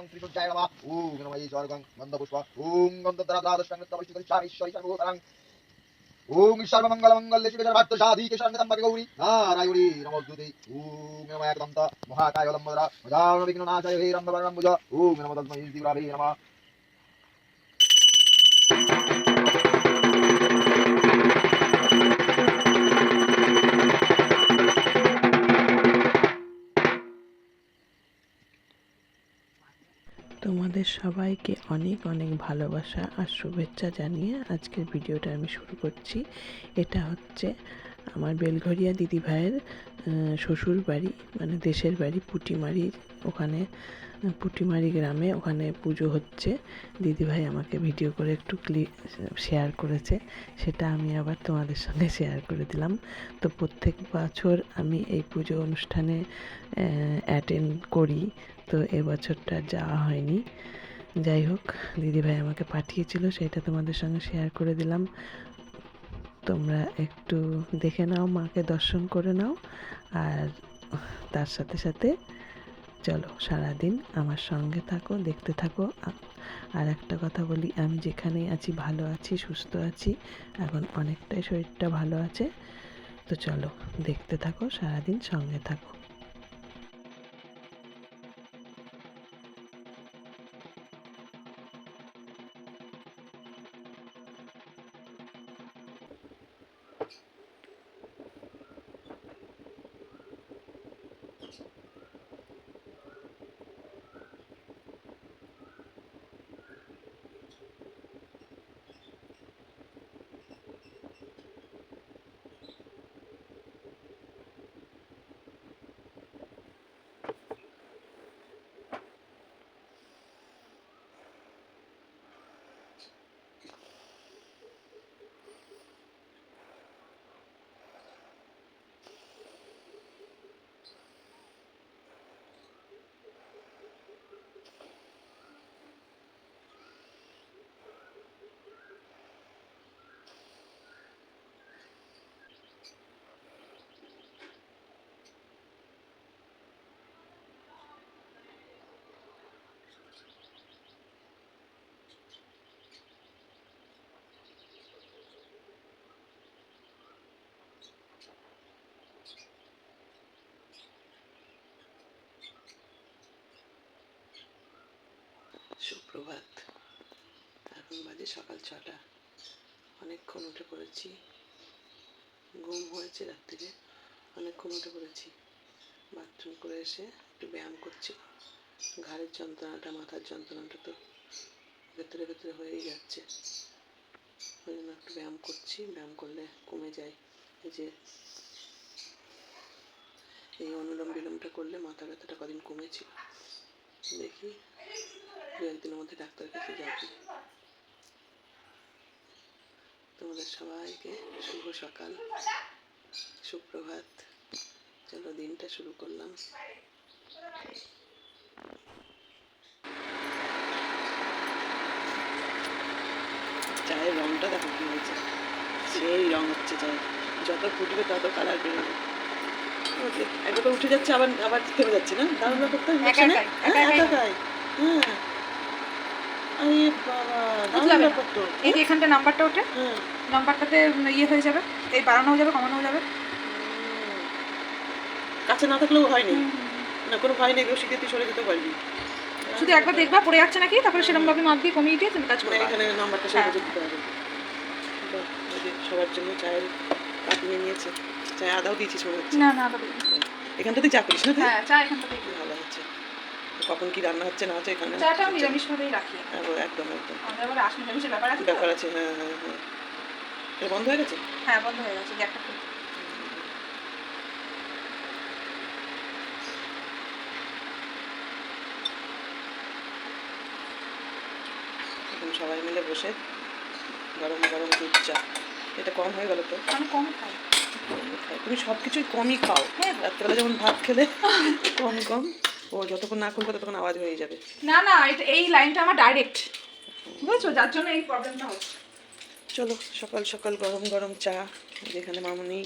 স্বর্গং ত্রিসূর্যায় নমঃ। ওম নমঃ স্বর্গং গন্ধপুষ্প ওম গন্ধদ্রাদাদশং নৃত্যবৈষ্ণবীশ্বরী সর্বভূতাং ওম সর্বমঙ্গলমঙ্গলে শিবে সর্বার্থ সাধিকে শরণ্যতম্বাকে গৌরী। মহাকায় লম্বদরা মজান বিঘ্ননাশায় হে রম্ভবরম্ভুজ। ওম নমঃ তস্मै দিব্রাভে তোমাদের সবাইকে অনেক অনেক ভালোবাসা আর শুভেচ্ছা জানিয়ে আজকের ভিডিওটা আমি শুরু করছি। এটা হচ্ছে আমার বেলঘরিয়া দিদিভাইয়ের আহ, শ্বশুর বাড়ি মানে দেশের বাড়ি পুটিমারি। ওখানে পুটিমারি গ্রামে ওখানে পুজো হচ্ছে। দিদিভাই আমাকে ভিডিও করে একটু ক্লিপ শেয়ার করেছে। সেটা আমি আবার তোমাদের সঙ্গে শেয়ার করে দিলাম। তো প্রত্যেক বছর আমি এই পুজো অনুষ্ঠানে অ্যাটেন্ড করি। তো এবছরটা যাওয়া হয়নি। যাই হোক, দিদিভাই আমাকে পাঠিয়েছিল, সেটা তোমাদের সঙ্গে শেয়ার করে দিলাম। তোমরা একটু দেখে নাও, মাকে দর্শন করে নাও। আর তার সাথে সাথে চলো, সারাদিন আমার সঙ্গে থাকো, দেখতে থাকো। আর একটা কথা বলি, আমি যেখানেই আছি, ভালো আছি, সুস্থ আছি, এখন অনেকটাই শরীরটা ভালো আছে। তো চলো, দেখতে থাকো, সারাদিন সঙ্গে থাকো। সুপ্রভাত এখন বাজে সকাল ছটা। অনেকক্ষণ উঠে পড়েছি। ঘুম হয়েছে রাত্রিরে। অনেকক্ষণ উঠে পড়েছি। বাথরুম করে এসে একটু ব্যায়াম করছি। ঘাড়ের যন্ত্রণাটা, মাথার যন্ত্রণাটা তো ভেতরে ভেতরে হয়েই যাচ্ছে। ওই জন্য একটু ব্যায়াম করছি। ব্যায়াম করলে কমে যায়। এই যে এই অনুলোম বিলোমটা করলে মাথা ব্যথাটা কদিন কমেছিল। দেখি। দু একদিনের মধ্যে ডাক্তারের কাছে যাব। তোমাদের সবাইকে শুভ সকাল সুপ্রভাত। চলো দিনটা শুরু করলাম। চায়ের রংটা দেখো কি হয়েছে। সেই রং হচ্ছে চায় যত ফুটবে তত কালার বেরোবে। একবার তো উঠে যাচ্ছে আবার আবার থেমে যাচ্ছে না? দারুণ ব্যাপারটা হ্যাঁ, একা একাই। একা একাই। হ্যাঁ আরে বাবা দারুণ বুঝলাম। এই যে এখানটা নাম্বারটা ওঠে হ্যাঁ নাম্বারটাতে ইয়ে হয়ে যাবে এই বাড়ানো যাবে কমানো যাবে। কাছে না থাকলেও হয়নি। না কোনো ভয় নেই রসিকে তুই সরে যেতে পারবি শুধু একবার দেখবা পড়ে যাচ্ছে নাকি? তারপরে সেরকম ভাবে মাপ দিয়ে কমিয়ে দিয়ে তুমি কাজ করবে। এখানে নাম্বারটা হ্যাঁ। সেরে দিতে হবে। বাহ, সবার জন্য চায়ের কাপ নিয়ে নিয়েছে। চায় আদাও দিয়েছিস মনে হচ্ছে না না তবে এখানটাতে চা করিস না হ্যাঁ চা এখানটা দেখবে ভালো হচ্ছে কখন কি রান্না হচ্ছে না হচ্ছে এখানে চাটা নিরামিষ ভাবেই রাখি। হ্যাঁ, একদম একদম। আমাদের আবার নিরামিষের ব্যাপার আছে ব্যাপার আছে? হ্যাঁ হ্যাঁ হ্যাঁ। এটা বন্ধ হয়ে গেছে? হ্যাঁ বন্ধ হয়ে গেছে গ্যাপটা খুলে সবাই মিলে বসে গরম গরম দুধ চা। এটা কম হয়ে গেল তো? আমি কম খাই। তুমি সব কিছুই কমই খাও। হ্যাঁ। রাত্রেবেলা যেমন ভাত খেলে কম কম। ও যতক্ষণ না খুলবে ততক্ষণ আওয়াজ হয়ে যাবে। না না এটা এই লাইনটা আমার ডাইরেক্ট বুঝেছ? যার জন্য এই প্রবলেমটা হচ্ছে। চলো সকাল সকাল গরম গরম চা যেখানে মামুনি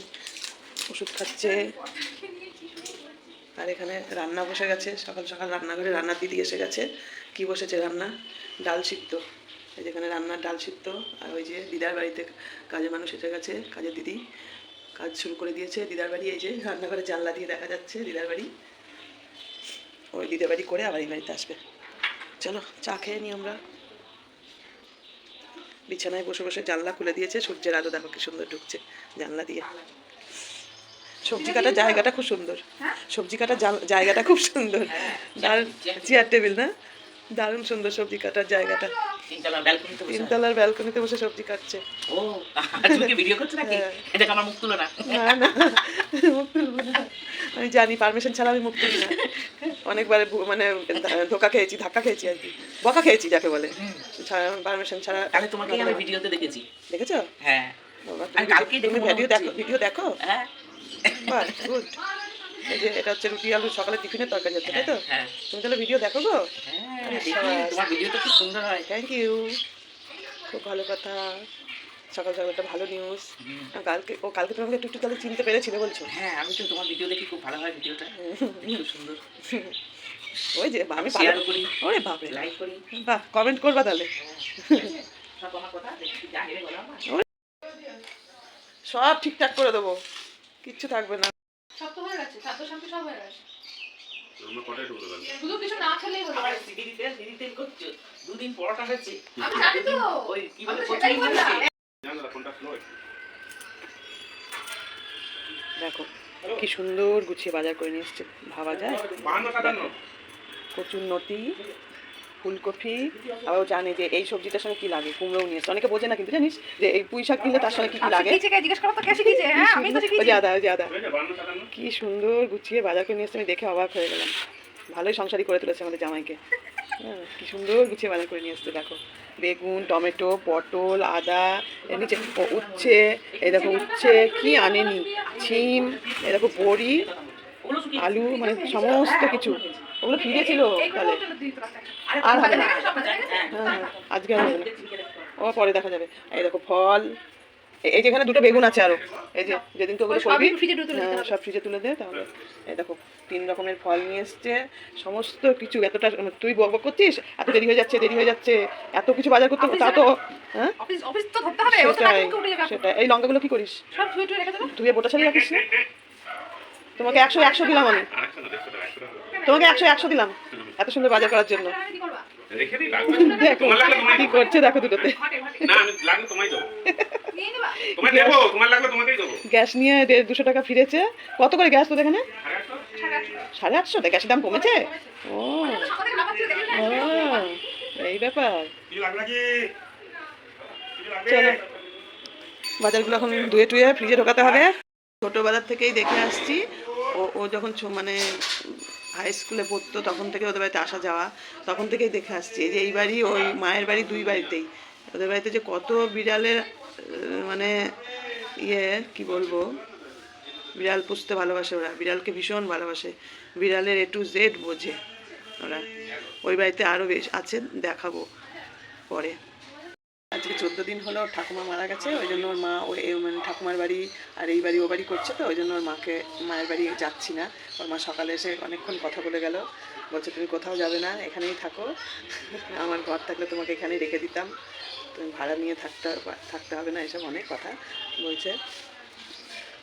ওষুধ খাচ্ছে। আর এখানে রান্না বসে গেছে। সকাল সকাল রান্নাঘরে রান্নার দিদি এসে গেছে। কি বসেছে রান্না? ডাল সিদ্ধ। এই যেখানে রান্নার ডাল সিদ্ধ। আর ওই যে দিদার বাড়িতে কাজের মানুষ এসে গেছে কাজের দিদি। কাজ শুরু করে দিয়েছে। দিদার বাড়ি এই যে রান্নাঘরে জানলা দিয়ে দেখা যাচ্ছে দিদার বাড়ি। ওই দিদি বাড়ি করে আবার এই বাড়িতে আসবে। চলো চা খেয়ে নিই আমরা। বিছানায় বসে বসে জানলা খুলে দিয়েছে সূর্যের আলো দেখো কি সুন্দর ঢুকছে জানলা দিয়ে। সবজি কাটার জায়গাটা খুব সুন্দর। সবজি কাটার জায়গাটা খুব সুন্দর। দারুণ চেয়ার টেবিল না? দারুণ সুন্দর সবজি কাটার জায়গাটা। তিনতলার ব্যালকনিতে বসে সবজি কাটছে। ও ভিডিও করছ নাকি? হ্যাঁ। এটা আমার মুখ তুলো না। না না মুখ তুলবো না। আমি জানি পারমিশন ছাড়া আমি মুখ তুলি না। অনেকবার মানে ধোকা খেয়েছি ধাক্কা খেয়েছি আর কি। বকা খেয়েছি যাকে বলে। পারমিশন ছাড়া তাহলে তোমাকেই আমি ভিডিওতে দেখেছি। দেখেছ? হ্যাঁ। তুমি ভিডিও দেখো ভিডিও দেখো? হ্যাঁ। গুড এটা হচ্ছে রুটি আলু সকালে টিফিনের তরকারি হচ্ছে তাই তো? হ্যাঁ তুমি তাহলে ভিডিও দেখো গো। হ্যাঁ তোমার ভিডিওটা খুব সুন্দর হয়। থ্যাংক ইউ খুব ভালো কথা। সকাল সকাল একটা ভালো নিউজ কালকে ও কালকে তুমি আমাকে একটু একটু তাহলে চিনতে পেরেছিলে বলছো। হ্যাঁ আমি তো তোমার ভিডিও দেখি খুব ভালো হয় ভিডিওটা খুব সুন্দর। ওই যে আমি শেয়ার করি। ওরে বাপরে। লাইক করি। বাহ কমেন্ট করবা তাহলে। সব ঠিকঠাক করে দেবো। কিচ্ছু থাকবে না। তো গেছে স্বাস্থ্য শান্তি সব গেছে শুধু কিছু না খেলেই হলো। আবার দিদি তেল দিদি তেল করছ? দুদিন পরোটা হয়েছে। আমি জানি তো। ওই কি বলে কচুরি বললাম। দেখো কি সুন্দর গুছিয়ে বাজার করে নিয়ে এসছে। ভাবা যায়? কচুর নটি ফুলকপি আবার ও জানে যে এই সবজিটার সঙ্গে কি লাগে কুমড়োও নিয়ে এসছে। অনেকে বোঝে না কিন্তু জানিস? যে এই পুঁই শাক কিনলে তার সঙ্গে কি কি লাগে? হ্যাঁ আদা ওই আদা। কি সুন্দর গুছিয়ে বাজার করে নিয়ে এসছে আমি দেখে অবাক হয়ে গেলাম। ভালোই সংসারই করে তুলেছে আমাদের জামাইকে। হ্যাঁ কি সুন্দর গুছিয়ে বাজার করে নিয়ে এসছে দেখো। বেগুন টমেটো পটল আদা এর নিচে উচ্ছে এই দেখো উচ্ছে কি আনেনি? ছিম এই দেখো বড়ি আলু মানে সমস্ত কিছু। ওগুলো ফিরে ছিল তাহলে। আর হবে না। হ্যাঁ হ্যাঁ আজকে আর হবে না। ও পরে দেখা যাবে। এই দেখো ফল। এই যেখানে দুটো বেগুন আছে আরও। এই যে যেদিন তো ওগুলো সবই করবি ফ্রিজে ঢুকে দিতে হ্যাঁ, সব ফ্রিজে তুলে দে তাহলে। এই দেখো তিন রকমের ফল নিয়ে এসছে। সমস্ত কিছু এতটা তুই বক বক করছিস? এত দেরি হয়ে যাচ্ছে দেরি হয়ে যাচ্ছে। এত কিছু বাজার করতে তা তো হ্যাঁ? অফিস অফিস তো ধরতে হবে ও তো সেটাই। এই লঙ্কাগুলো কি করিস? তুই বোটা ছাড়িয়ে রাখিস না? তোমাকে একশো একশো দিলাম আমি। তোমাকে একশো একশো দিলাম। এত সুন্দর বাজার করার জন্য। করবা রেখে দিই লাগবে? দেখো কি করছে দেখো দুটোতে। ঘটে ঘটে না আমি লাগলে তোমায় দেবো। তোমায় দেবো তোমার লাগলে তোমাকেই দেবো। গ্যাস নিয়ে দেড় দুশো টাকা ফিরেছে। কত করে গ্যাস এখানে? সাড়ে আটশো? তা গ্যাসের দাম কমেছে? ও। এই ব্যাপার। চলো। বাজারগুলো এখন ধুয়ে টুয়ে ফ্রিজে ঢোকাতে হবে। ছোটোবেলার থেকেই দেখে আসছি। ও ও যখন মানে হাই স্কুলে পড়তো, তখন থেকে ওদের বাড়িতে আসা যাওয়া, তখন থেকেই দেখে আসছি যে এই বাড়ি ওই মায়ের বাড়ি দুই বাড়িতেই। ওদের বাড়িতে যে কত বিড়ালের মানে ইয়ে কি বলব? বিড়াল পুষতে ভালোবাসে ওরা, বিড়ালকে ভীষণ ভালোবাসে। বিড়ালের এ টু জেড বোঝে ওরা। ওই বাড়িতে আরও বেশ আছে, দেখাবো পরে। আজকে চোদ্দ দিন হলো ঠাকুমা মারা গেছে, ওই জন্য ওর মা এই মানে ঠাকুমার বাড়ি আর এই বাড়ি ও বাড়ি করছে তো, ওই জন্য ওর মাকে, মায়ের বাড়ি যাচ্ছি না। ওর মা সকালে এসে অনেকক্ষণ কথা বলে গেল, বলছে, তুমি কোথাও যাবে না, এখানেই থাকো। আমার ঘর থাকলে তোমাকে এখানেই রেখে দিতাম। তুমি ভাড়া নিয়ে থাকতে থাকতে হবে না, এসব অনেক কথা। বলছে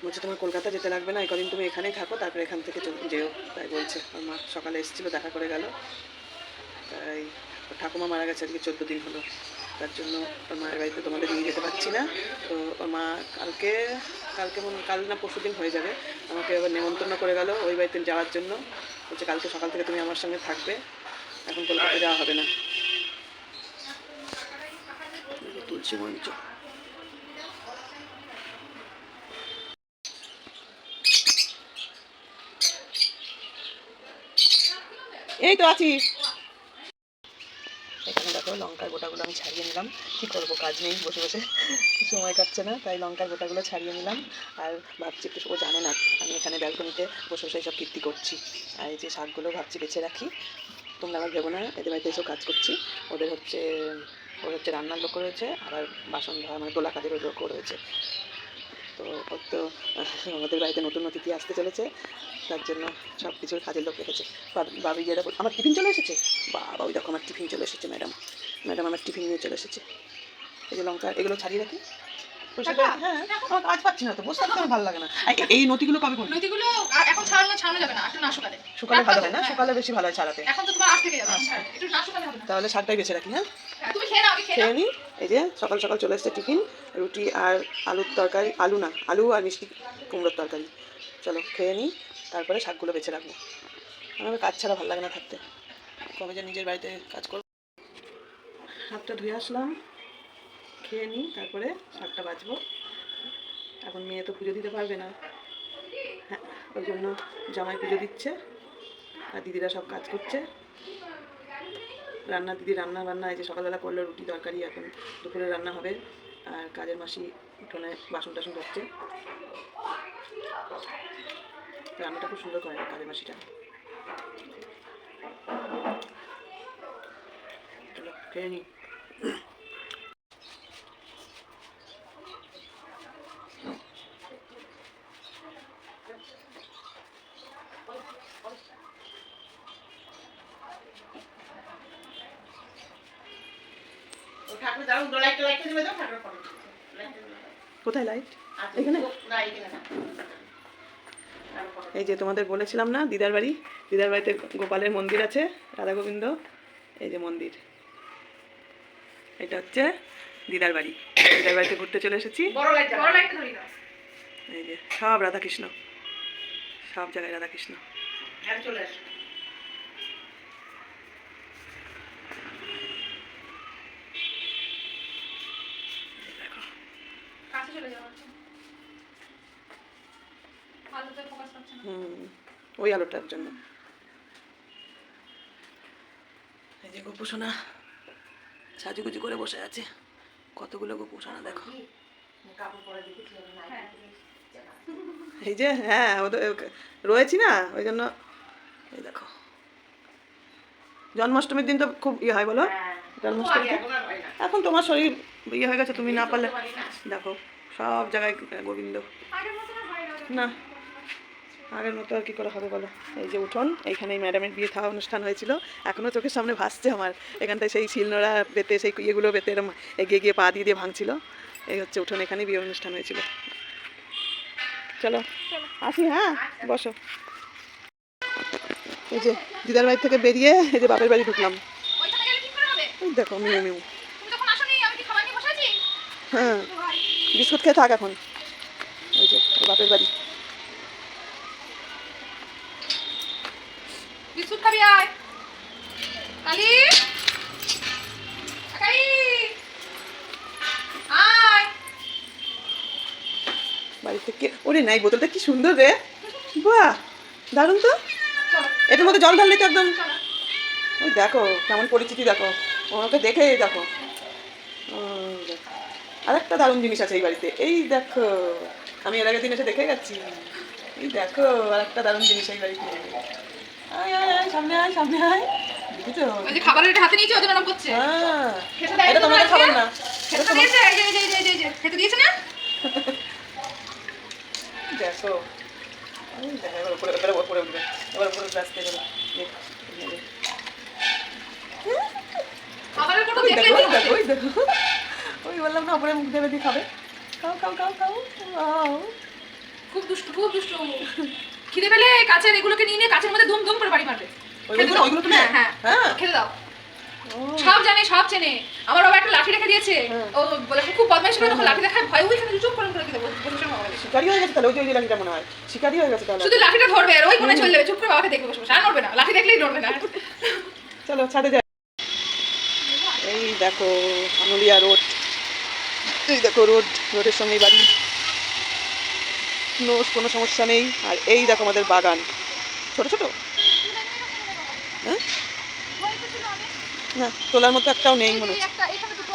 বলছে, তোমার কলকাতা যেতে লাগবে না, এই কদিন তুমি এখানেই থাকো, তারপরে এখান থেকে যেও, তাই বলছে। ওর মা সকালে এসেছিল, দেখা করে গেল। তাই ঠাকুমা মারা গেছে আজকে চোদ্দ দিন হলো। তার জন্য ওর মায়ের বাড়িতে তোমাদের নিয়ে যেতে পারছি না। তো ওর মা কালকে কালকে কাল না পরশু দিন হয়ে যাবে। আমাকে এবার নেমন্তন্ন করে গেল ওই বাড়িতে যাওয়ার জন্য। বলছে, কালকে সকাল থেকে তুমি আমার সঙ্গে থাকবে। এখন কলকাতা যাওয়া হবে না। তুলসী মঞ্চ। এই তো আছি। এখানে দেখো লঙ্কার গোটাগুলো আমি ছাড়িয়ে নিলাম। কী করব, কাজ নেই, বসে বসে সময় কাটছে না, তাই লঙ্কার গোটাগুলো ছাড়িয়ে নিলাম। আর ভাবছি একটু, ও জানে না, আমি এখানে ব্যালকনিতে বসে বসে সব কীর্তি করছি। আর এই যে শাকগুলো ভাবছি বেছে রাখি। তোমরা আমার ভেবো না, এদের বাড়িতে এসব কাজ করছি। ওদের হচ্ছে ওর হচ্ছে রান্নার লোক রয়েছে, আবার বাসন ধোয়া মানে তোলা কাজের লোকও রয়েছে। তো তো আমাদের বাড়িতে নতুন অতিথি আসতে চলেছে। তার জন্য সব কিছুর কাজের লোক রেখেছে বাব- যেটা আমার টিফিন চলে এসেছে? বাবা, ওই দেখো আমার টিফিন চলে এসেছে, ম্যাডাম। ম্যাডাম আমার টিফিন নিয়ে চলে এসেছে। এই যে লঙ্কা, এগুলো ছাড়িয়ে রাখি। করে- হ্যাঁ আমার কাজ পাচ্ছি না তো বসে থাকতে আমার ভালো লাগে না। এই নতিগুলো করবি? নদীগুলো এখন ছাড়ানো ছাড়ানো যাবে না একটু না শুকালে। সকালে ভালো হয় না? হ্যাঁ। সকালে বেশি ভালো হয় ছাড়াতে। এখন তো তোমার আজ থেকে যাবে একটু না শুকালে হবে তাহলে শাকটাই বেছে রাখি হ্যাঁ? হ্যাঁ, তুমি খেয়ে নাও খেয়ে নিই এই যে সকাল সকাল চলে এসছে টিফিন রুটি আর আলুর তরকারি আলু না আলু আর মিষ্টি কুমড়োর তরকারি। চলো খেয়ে নিই তারপরে শাকগুলো বেছে রাখব। আমার কাজ ছাড়া ভালো লাগে না থাকতে। কবে যে নিজের বাড়িতে কাজ করব। হাতটা ধুয়ে আসলাম। খেয়ে নিই, তারপরে শাকটা বাছবো এখন মেয়ে তো পুজো দিতে পারবে না। হ্যাঁ ওই জন্য জামাই পুজো দিচ্ছে, আর দিদিরা সব কাজ করছে। রান্না, দিদি রান্না বান্না, এই যে সকালবেলা করল রুটি তরকারি, এখন দুপুরে রান্না হবে। আর কাজের মাসি উঠোনে বাসন টাসন করছে রান্নাটা খুব সুন্দর করে কাজের মাসিটা। খেয়ে নিই। ঠাকুর দাও ঠাকুর ফটো কোথায় লাইট এখানে? না এখানে না। এই যে তোমাদের বলেছিলাম না দিদার বাড়ি? দিদার বাড়িতে গোপালের মন্দির আছে রাধা গোবিন্দ এই যে মন্দির। এটা হচ্ছে দিদার বাড়ি। দিদার বাড়িতে ঘুরতে চলে এসেছি। বড় লাইট বড় লাইটটা ধরিয়ে দাও এই যে সব রাধাকৃষ্ণ। সব জায়গায় রাধাকৃষ্ণ। চলে আসো দেখো কাছে চলে যাও আলোতে ফোকাস করছে না। হুম ওই আলোটার জন্য। এই যে গোপুসোনা সাজুগুজু করে বসে আছে। কতগুলো গোপুসোনা দেখো। হ্যাঁ। এই যে হ্যাঁ ওদের রয়েছি না ওই জন্য এই দেখো। জন্মাষ্টমীর দিন তো খুব ইয়ে হয় বলো? জন্মাষ্টমী হয় না। এখন তোমার শরীর ইয়ে হয়ে গেছে তুমি না পারলে দেখো। সব জায়গায় গোবিন্দ। না আগের মতো আর কি করে হবে বলো? এই যে উঠোন এইখানে ম্যাডামের বিয়ে থাওয়া অনুষ্ঠান হয়েছিল। এখনও চোখের সামনে ভাসছে আমার। এখানটায় সেই শিলনোড়া পেতে সেই ইয়েগুলো পেতে এরম এগিয়ে গিয়ে পা দিয়ে দিয়ে ভাঙছিল। এই হচ্ছে উঠোন এখানে বিয়ে অনুষ্ঠান হয়েছিল। চলো আসি হ্যাঁ? বসো। এই যে দিদার বাড়ি থেকে বেরিয়ে এই যে বাপের বাড়ি ঢুকলাম। দেখো মিউ মিউ। হ্যাঁ। বিস্কুট খেয়ে থাক এখন। ওই যে ওর বাপের বাড়ি। বিস্কুট খাবি আয়। কালি। কালি আয়। বাড়ি থেকে ওরে নাই বোতলটা কি সুন্দর রে। বাহ দারুণ তো। এটার মধ্যে জল ঢাললে তো একদম। ওই দেখো কেমন পরিচিতি দেখো। ওনাকে দেখে দেখো। ওই দেখো। আরেকটা দারুণ জিনিস আছে এই বাড়িতে। এই দেখো আমি এর আগের দিন এসে দেখে গেছি। এই দেখো আরেকটা দারুণ জিনিস এই বাড়িতে। আয় আয় আয় সামনে আয় সামনে আয়। দেখেছ? ওই খাবারের এটা হাতে নিয়েছি ওদের নরম করছে? হ্যাঁ। এটা তোমাদের খাবার না। খেতে দিয়েছে এই যে এই যে, এই যে, এই যে, এই যে খেতে দিয়েছে না? দেখো। দেখো, এবার উপরে এবার উপরে উঠবে। এবার উপরে উঠবে আসতে গেলে খাবারের কোনো দেখলে দেখো। ওই বললাম না উপরে মুখ দেবে দিয়ে খাবে। খাও খাও খাও খাও। খুব দুষ্টু খুব দুষ্টু খিদে পেলে কাছের এগুলোকে নিয়ে নিয়ে কাছের মধ্যে ধুম ধুম করে বাড়ি মারবে। ওইগুলো তুমি হ্যাঁ হ্যাঁ। হ্যাঁ। খেতে দাও। সব জানে সব চেনে। আমার বাবা একটা লাঠি রেখে দিয়েছে। হ্যাঁ। ও বলে খুব বদমাইশ করে তখন লাঠি দেখায় ভয় ওইখানে চুপ করে করে দেবো। শিকারি হয়ে গেছে তাহলে ওই যে লাঠিটা মনে হয়। শিকারি হয়ে গেছে তাহলে। শুধু লাঠিটা ধরবে আর ওই কোণে চলে যাবে চুপ করে বাবাকে দেখবে বসে। আর নড়বে না লাঠি দেখলেই নড়বে না। চলো ছাদে যাই। এই দেখো আনুলিয়া রোড। এই দেখো রোড রোডের সঙ্গেই বাড়ি। কোনো কোনো সমস্যা নেই। আর এই দেখো আমাদের বাগান। ছোট ছোট? হ্যাঁ? না তোলার মতো একটাও নেই মনে হচ্ছে।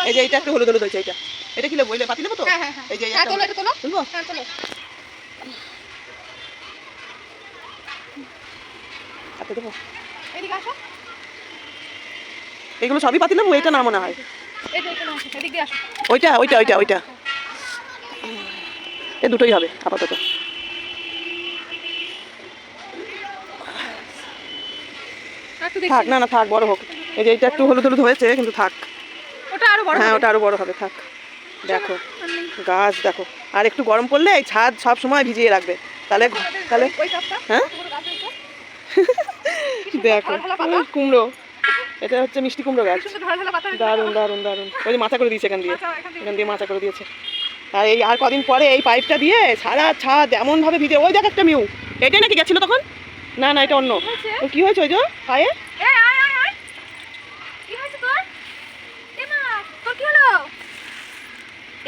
এই যে এটা একটু হলুদ হলুদ হয়েছে এটা এটা কি এটা পাতি নেব তো। এই যে। তুলবো? এগুলো সবই পাতি নেব এটা না মনে হয়। ওইটা ওইটা ওইটা ওইটা। এ দুটোই হবে আপাতত। থাক না না থাক বড় হোক। এই যে এটা একটু হলুদ হলুদ হয়েছে কিন্তু থাক। ওটা আরও বড় হ্যাঁ ওটা আরও বড় হবে থাক। দেখো গাছ দেখো। আর একটু গরম পড়লে এই ছাদ সব সময় ভিজিয়ে রাখবে। তাহলে তাহলে হ্যাঁ? দেখো কুমড়ো। এটা হচ্ছে মিষ্টি কুমড়ো গাছ। কি। দারুণ দারুণ দারুণ। ওই যে মাচা করে দিয়েছে এখান দিয়ে। এখান দিয়ে। মাচা করে দিয়েছে। আর এই আর কদিন পরে এই পাইপটা দিয়ে সারা ছাদ এমনভাবে ভিজে ওই দেখ একটা মিউ। এটাই নাকি গেছিল তখন? না না এটা অন্য? ও, কি হয়েছে ওই যে পায়ে? এই। কি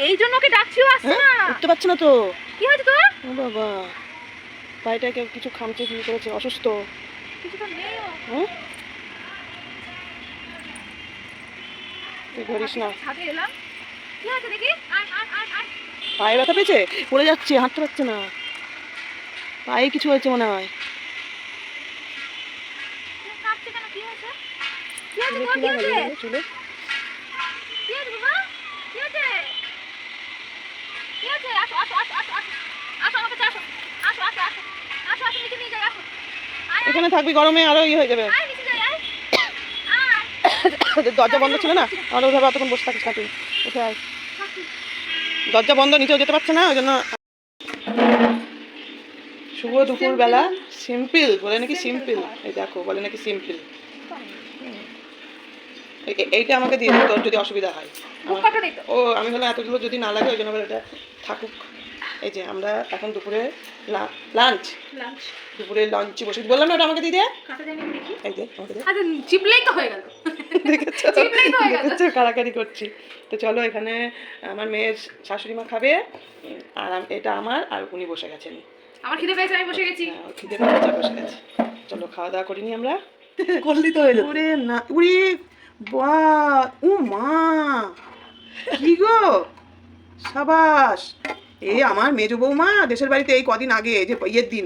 কি জন্য ওকে ডাকছিও আসছে হ্যাঁ না উঠতে পারছে না তো। কি হয়েছে তোর? ও বাবা পায়েটা কেউ কিছু খামচে কি করেছে অসুস্থ। কিছু তো নেই। হ্যাঁ তুই ধরিস না। পায়ে ব্যথা পেয়েছে? পড়ে যাচ্ছে হাঁটতে পারছে না। পায়ে কিছু হয়েছে মনে হয়। চুলে। এখানে থাকবি গরমে আরও ইয়ে হয়ে যাবে আয় নিচে যাই আয় আয় দরজা বন্ধ ছিল না আর ওইভাবে অতক্ষণ বসে থাকিস না তুই উঠে আয়। দরজা বন্ধ নিচেও যেতে পারছে না ওই জন্য শুভ দুপুর বেলা সিম্পল বলে নাকি সিম্পল? এই দেখো বলে নাকি সিম্পল। এইটা আমাকে দিয়ে তোর যদি অসুবিধা হয়। ও আমি হলো এতগুলো যদি না লাগে ওই জন্য বলে এটা থাকুক। এই যে আমরা এখন দুপুরে লাঞ্চ লাঞ্চ দুপুরে লাঞ্চে বসে বললাম না ওটা আমাকে দিয়ে দে। কাটা জানি দেখি। এই আমাকে দে। আচ্ছা চিপলেই তো হয়ে গেল। দেখেছ? চিপলেই তো হয়ে গেল। দেখেছ? কাড়াকাড়ি করছি। তো চলো এখানে আমার মেয়ের শাশুড়ি মা খাবে। আর এটা আমার আর উনি বসে গেছেন। আমার খিদে পেয়েছে আমি বসে গেছি। হ্যাঁ, খিদে পেয়েছে, বসে গেছে। চলো খাওয়া দাওয়া করিনি আমরা। করলি তো ওরে না উরে বা ও মা। কি গো? সাবাস। এই আমার মেজো বৌমা, দেশের বাড়িতে এই কদিন আগে যে ইয়ের দিন,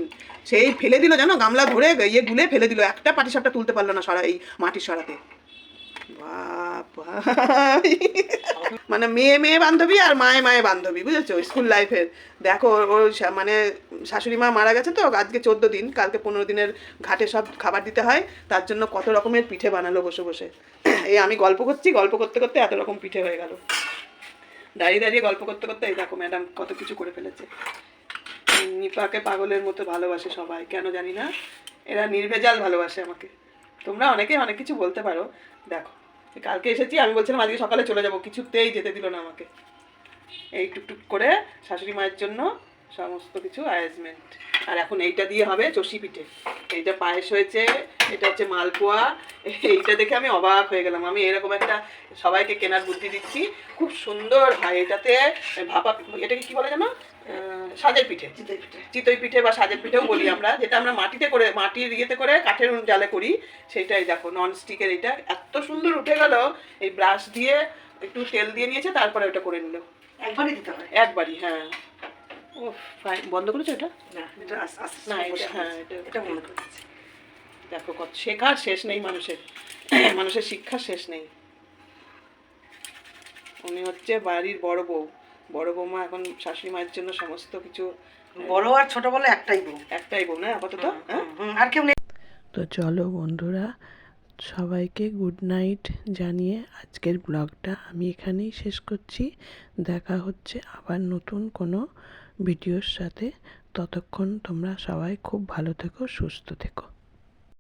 সেই ফেলে দিল জানো, গামলা ধরে ইয়ে গুলে ফেলে দিল। একটা পাটি সাপটা তুলতে পারল না সরা এই মাটির সরাতে। মানে মেয়ে মেয়ে বান্ধবী আর মায়ে মায়ে বান্ধবী, বুঝেছ? স্কুল লাইফের দেখো ওর মানে শাশুড়ি মা মারা গেছে তো, আজকে চোদ্দ দিন, কালকে পনেরো দিনের ঘাটে সব খাবার দিতে হয়। তার জন্য কত রকমের পিঠে বানালো বসে বসে। এই আমি গল্প করছি, গল্প করতে করতে এত রকম পিঠে হয়ে গেল। দাঁড়িয়ে দাঁড়িয়ে গল্প করতে করতে এই দেখো ম্যাডাম কত কিছু করে ফেলেছে। নিপাকে পাগলের মতো ভালোবাসে সবাই, কেন জানি না? এরা নির্ভেজাল ভালোবাসে আমাকে। তোমরা অনেকে অনেক কিছু বলতে পারো। দেখো কালকে এসেছি, আমি বলছিলাম আজকে সকালে চলে যাব, কিছুতেই যেতে দিল না আমাকে। এই টুকটুক করে শাশুড়ি মায়ের জন্য সমস্ত কিছু অ্যারেঞ্জমেন্ট আর এখন এইটা দিয়ে হবে চষি পিঠে। এইটা পায়েস হয়েছে এটা হচ্ছে মালপোয়া। এইটা দেখে আমি অবাক হয়ে গেলাম। আমি এরকম একটা সবাইকে কেনার বুদ্ধি দিচ্ছি। খুব সুন্দর হয় এটাতে। ভাপা এটাকে কি বলে জানো? সাজের পিঠে। চিতই পিঠে। বা সাজের পিঠেও বলি আমরা। যেটা আমরা মাটিতে করে মাটির ইয়েতে করে কাঠের জালে করি সেইটাই দেখো নন স্টিকের এটা। এত সুন্দর উঠে গেল। এই ব্রাশ দিয়ে একটু তেল দিয়ে নিয়েছে তারপরে ওটা করে নিল। একবারই দিতে হয়। একবারই হ্যাঁ। ও বন্ধ করেছ এটা? না এটা না এটা হ্যাঁ এটা এটা বন্ধ দেখো কত শেখার শেষ নেই মানুষের। মানুষের শিক্ষার শেষ নেই। উনি হচ্ছে বাড়ির বড় বউ। বড় বৌমা এখন শাশুড়ি মায়ের জন্য সমস্ত কিছু বড় আর ছোট বলে একটাই বউ। একটাই বউ না? আপাতত হ্যাঁ? আর কেউ নেই। তো চলো বন্ধুরা সবাইকে গুড নাইট জানিয়ে আজকের ব্লগটা আমি এখানেই শেষ করছি। দেখা হচ্ছে আবার নতুন কোনো ভিডিওর সাথে ততক্ষণ তোমরা সবাই খুব ভালো থেকো সুস্থ থেকো।